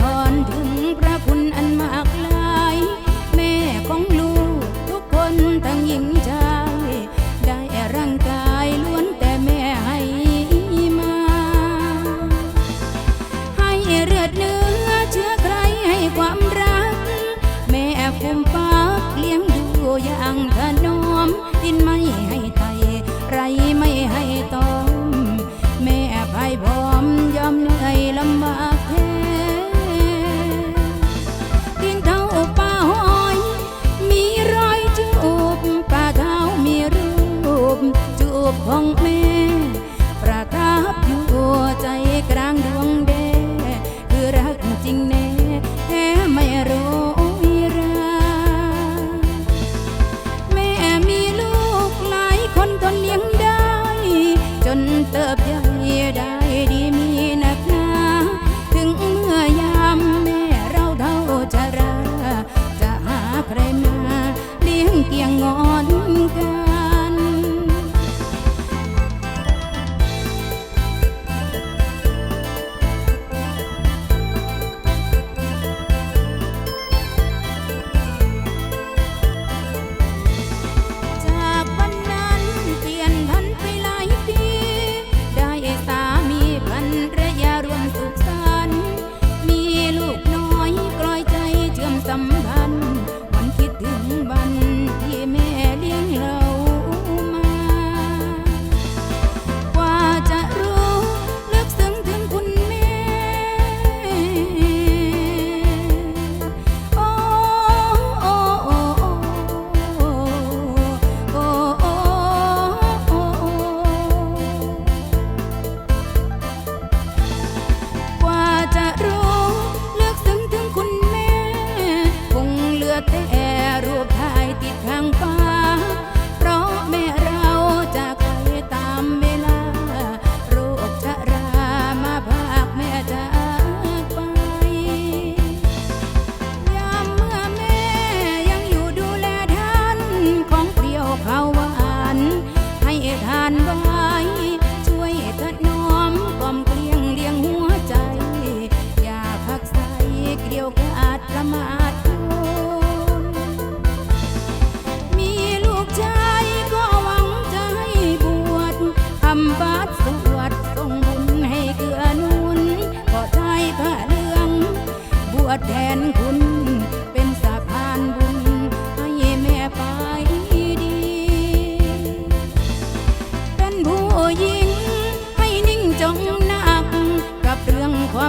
ดอนถึงพระคุณอันมากลาย แม่ของลูกทุกคนทั้งหญิงชายได้ร่างกายล้วนแต่แม่ให้มา ให้เลือดเนื้อเชื้อใครให้ความรัก แม่คุมปากเลี้ยงดูอย่างถนอมดินไม่ให้ตา บจูบพองแม่ ประทับอยู่ตัวใจกลางดวงเดคือรักจริงแน่แท้ไม่รู้ราแม่มีลูกหลายคนทนเลี้ยงได้ จนเติบใหญ่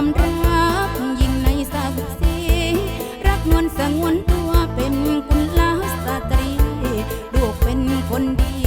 ความรักยิ่งในสักสีรักนวลสงวนตัวเป็นกุลสตรีลูกเป็นคนดี